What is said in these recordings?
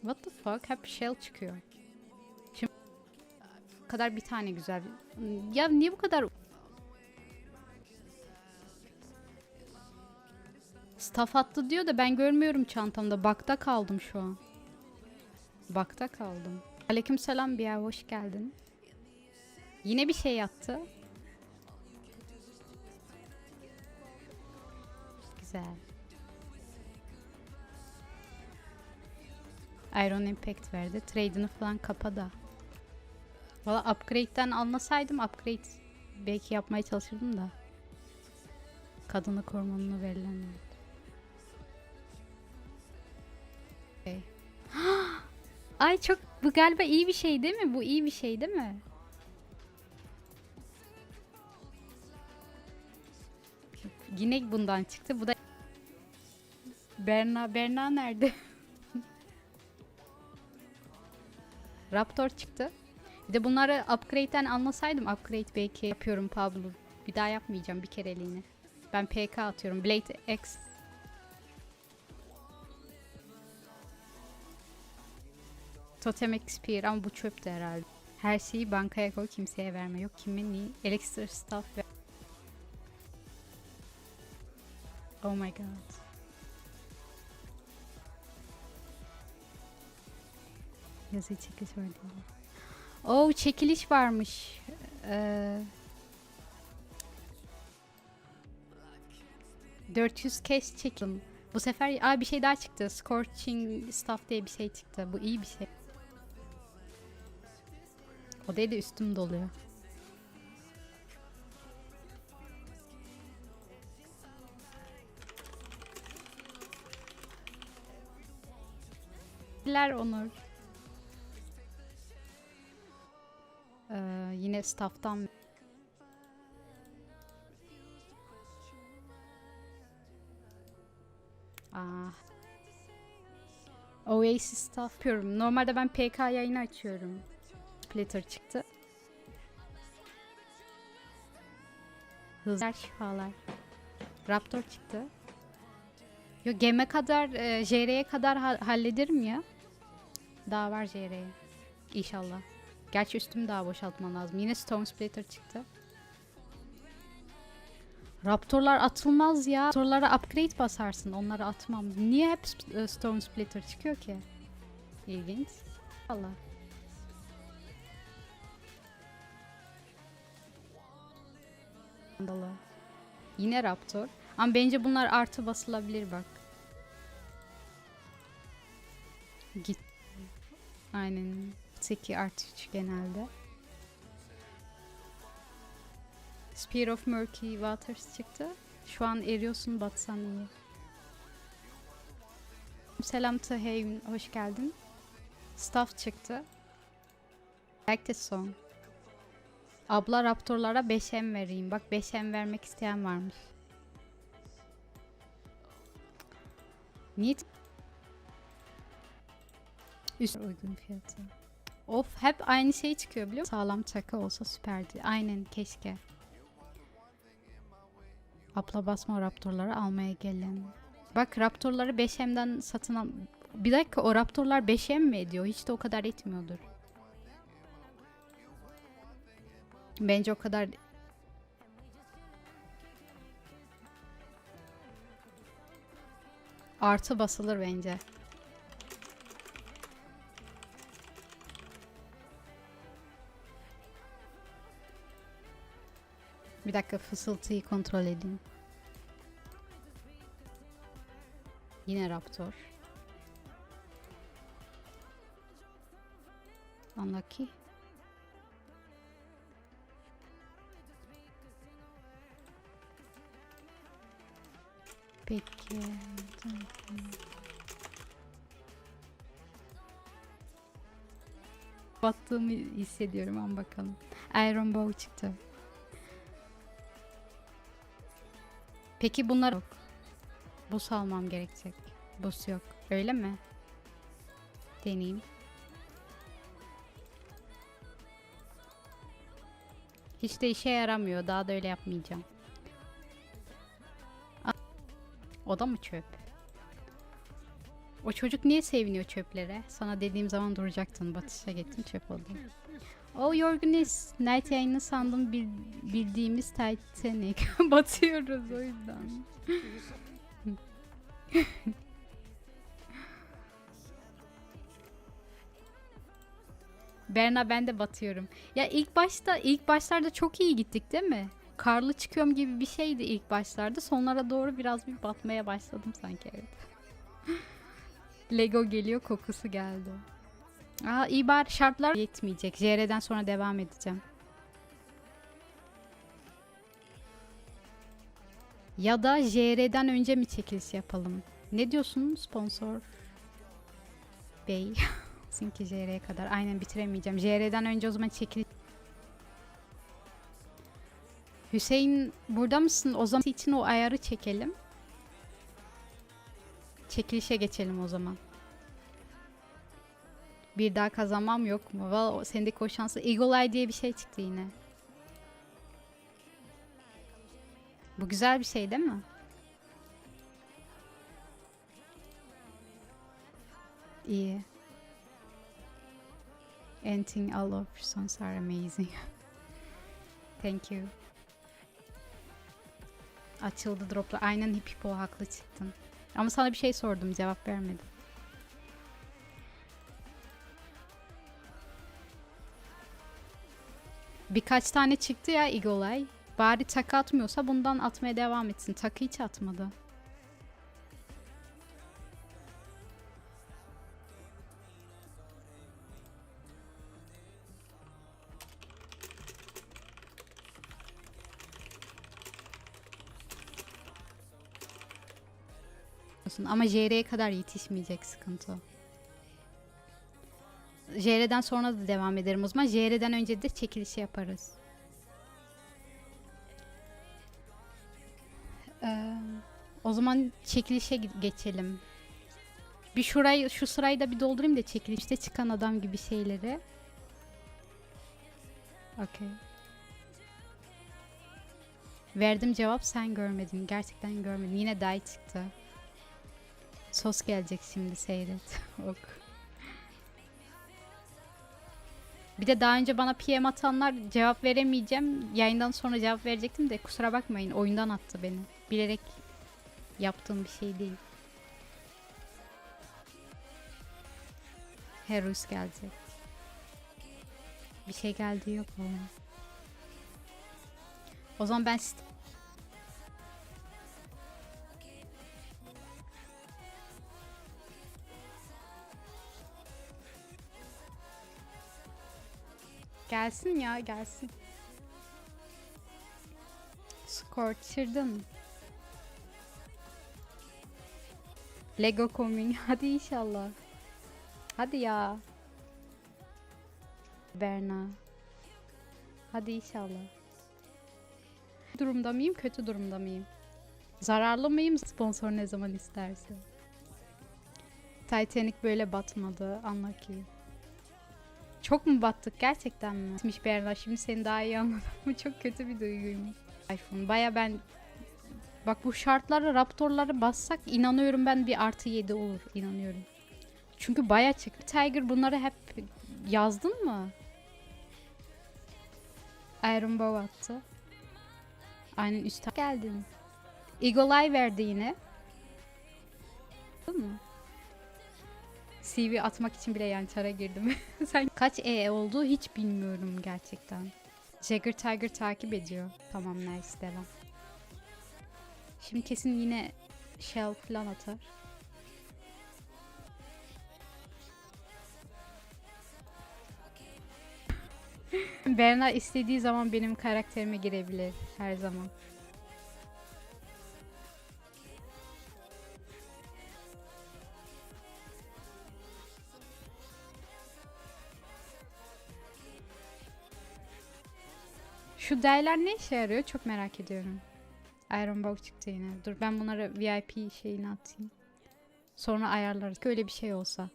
What the fuck? Hep shell çıkıyor. Şimdi kadar bir tane güzel. Ya niye bu kadar Staff attı diyor da ben görmüyorum çantamda. Bakta kaldım şu an. Bakta kaldım. Aleykümselam bir hoş geldin. Yine bir şey yattı. Güzel. Iron Impact verdi. Trade'ini falan kapa da. Valla upgrade'den almasaydım upgrade belki yapmaya çalışırdım da. Kadını hormonunu verilen. Okay. Ay çok bu galiba iyi bir şey değil mi? Bu iyi bir şey değil mi? Yine bundan çıktı. Bu da Berna Berna nerede? Raptor çıktı. Bir de bunları upgrade'den anlasaydım upgrade belki yapıyorum Pablo. Bir daha yapmayacağım bir kereliğine. Ben PK atıyorum. Blade X. Totem Spear ama bu çöptü herhalde. Her şeyi bankaya koy kimseye verme. Yok kimin iyi? Elixir Staff ve... Oh my god. Yazı çekiliş var diyor. Oh çekiliş varmış. Ee, 400 kez çekim. Bu sefer aa, bir şey daha çıktı. Scorching Stuff diye bir şey çıktı. Bu iyi bir şey. Odaya da üstüm doluyor. Teşekkürler Onur. Yine staff'tan Ah. Oasis staff yapıyorum. Normalde ben PK yayını açıyorum. Splitter çıktı. Hızlar şifalar. Raptor çıktı. Yo geme kadar, e, JR'ye kadar ha- hallederim ya. Daha var JR'ye. İnşallah. Gerçi üstümü daha boşaltmam lazım. Yine Stone Splitter çıktı. Raptorlar atılmaz ya. Raptorlara upgrade basarsın. Onları atmam. Niye hep e, Stone Splitter çıkıyor ki? İlginç. Allah. Mandalı. Yine Raptor. Ama bence bunlar artı basılabilir bak. Git. Aynen. 8 artı 3 genelde. Spear of Murky Waters çıktı. Şu an eriyorsun batsan iyi. Selam Taheyun, hoş geldin. Staff çıktı. Like this song. Abla raptorlara 5M vereyim. Bak 5M vermek isteyen varmış. Niye? Üst uygun fiyatı. Of hep aynı şey çıkıyor biliyor musun? Sağlam çaka olsa süperdi. Aynen keşke. Abla basma raptorları almaya gelin. Bak raptorları 5M'den satın al... Bir dakika o raptorlar 5M mi ediyor? Hiç de o kadar etmiyordur. Bence o kadar... Artı basılır bence. Bir dakika fısıltıyı kontrol edeyim. Yine Raptor. Unlucky. Peki. Battığımı hissediyorum ama bakalım. Iron Bow çıktı. Peki bunlar yok. Bus almam gerekecek. Bus yok. Öyle mi? Deneyeyim. Hiç de işe yaramıyor. Daha da öyle yapmayacağım. A- O da mı çöp? O çocuk niye seviniyor çöplere? Sana dediğim zaman duracaktın. Batışa gittin çöp oldun. Oh yorgunuz. Night yayını sandım bil- bildiğimiz Titanic. Batıyoruz o yüzden. Berna ben de batıyorum. Ya ilk başta ilk başlarda çok iyi gittik değil mi? Karlı çıkıyorum gibi bir şeydi ilk başlarda. Sonlara doğru biraz bir batmaya başladım sanki evet. Lego geliyor kokusu geldi. Aa iyi şartlar yetmeyecek. JR'den sonra devam edeceğim. Ya da JR'den önce mi çekiliş yapalım? Ne diyorsun sponsor? Bey. Çünkü JR'ye kadar. Aynen bitiremeyeceğim. JR'den önce o zaman çekiliş. Hüseyin burada mısın? O zaman için o ayarı çekelim. Çekilişe geçelim o zaman. Bir daha kazanmam yok mu? Valla sendeki o şansı. Eagle diye bir şey çıktı yine. Bu güzel bir şey değil mi? İyi. Anything all of songs are amazing. Thank you. Açıldı droplar. Aynen hip o haklı çıktın. Ama sana bir şey sordum cevap vermedin. Birkaç tane çıktı ya Eye. Bari takı atmıyorsa bundan atmaya devam etsin. Takı hiç atmadı. Ama JR'ye kadar yetişmeyecek sıkıntı. JR'den sonra da devam ederim o zaman. JR'den önce de çekilişi yaparız. Ee, o zaman çekilişe ge- geçelim. Bir şurayı, şu sırayı da bir doldurayım da çekilişte çıkan adam gibi şeyleri. Okey. Verdim cevap sen görmedin. Gerçekten görmedin. Yine day çıktı. Sos gelecek şimdi seyret. ok. Bir de daha önce bana PM atanlar cevap veremeyeceğim. Yayından sonra cevap verecektim de kusura bakmayın. Oyundan attı beni. Bilerek yaptığım bir şey değil. Herus gelecek. Bir şey geldi yok mu? O zaman ben Gelsin ya gelsin. Scorcher'dın. Lego coming. Hadi inşallah. Hadi ya. Berna. Hadi inşallah. Durumda mıyım? Kötü durumda mıyım? Zararlı mıyım? Sponsor ne zaman isterse. Titanic böyle batmadı. Anla ki. Çok mu battık gerçekten mi? Gitmiş Berna şimdi seni daha iyi anladım. Bu çok kötü bir duyguymuş. iPhone baya ben bak bu şartlara raptorları bassak inanıyorum ben bir artı 7 olur inanıyorum. Çünkü baya çıktı. Tiger bunları hep yazdın mı? Iron Bow attı. Aynen üstte geldin. Eagle Eye verdi yine. CV atmak için bile yançara girdim. Sen kaç E oldu hiç bilmiyorum gerçekten. Jagger Tiger takip ediyor. Tamam nice devam. Şimdi kesin yine shell falan atar. Berna istediği zaman benim karakterime girebilir her zaman. Şu değerler ne işe yarıyor çok merak ediyorum. Iron Bow çıktı yine. Dur ben bunları VIP şeyine atayım. Sonra ayarlarız. Öyle bir şey olsa.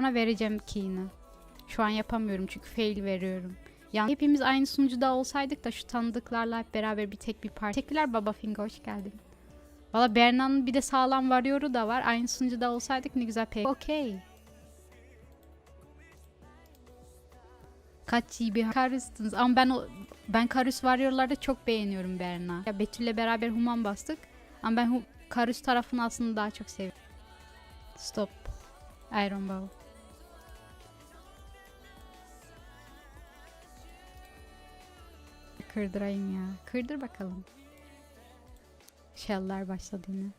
Ona vereceğim key'ini. Şu an yapamıyorum çünkü fail veriyorum. Yani hepimiz aynı sunucuda olsaydık da şu tanıdıklarla hep beraber bir tek bir parti. Teşekkürler Baba Fingo hoş geldin. Valla Berna'nın bir de sağlam varyoru da var. Aynı sunucuda olsaydık ne güzel pek. Okey. Kaç GB Karus'tunuz ama ben o ben Karus Warrior'larda çok beğeniyorum Berna. Ya Betül'le beraber Human bastık. Ama ben Karus tarafını aslında daha çok seviyorum. Stop. Iron Bow. Kırdırayım ya. Kırdır bakalım. Shell'lar başladı yine.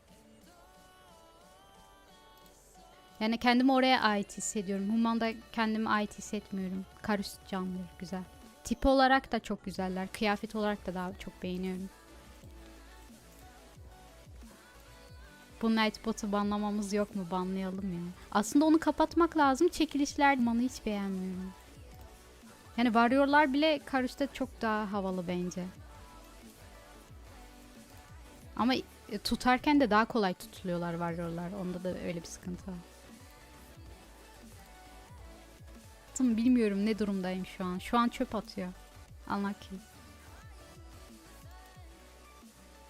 Yani kendimi oraya ait hissediyorum. Human'da kendimi ait hissetmiyorum. Karus canlı, güzel. Tip olarak da çok güzeller. Kıyafet olarak da daha çok beğeniyorum. Bu Nightbot'u banlamamız yok mu? Banlayalım ya. Aslında onu kapatmak lazım. Çekilişler manı hiç beğenmiyorum. Yani varıyorlar bile Karus'ta çok daha havalı bence. Ama e, tutarken de daha kolay tutuluyorlar varıyorlar. Onda da öyle bir sıkıntı var. Bilmiyorum ne durumdayım şu an. Şu an çöp atıyor. Unlucky.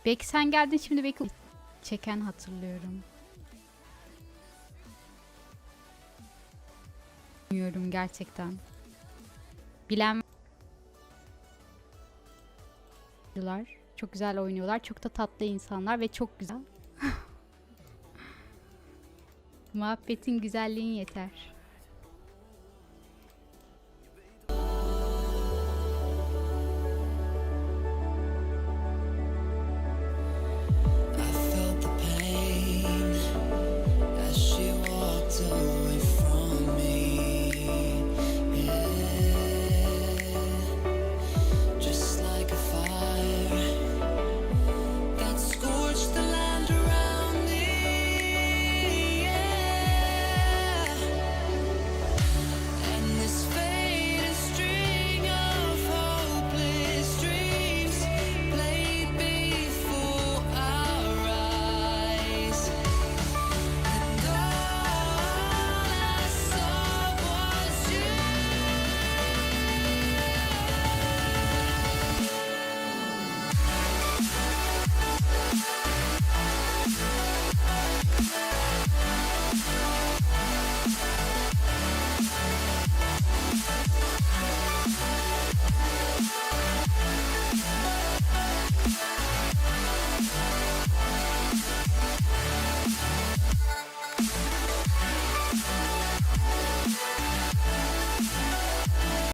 Belki sen geldin şimdi belki çeken hatırlıyorum. Bilmiyorum gerçekten. Bilen. Çok güzel oynuyorlar. Çok da tatlı insanlar ve çok güzel. Muhabbetin güzelliğin yeter.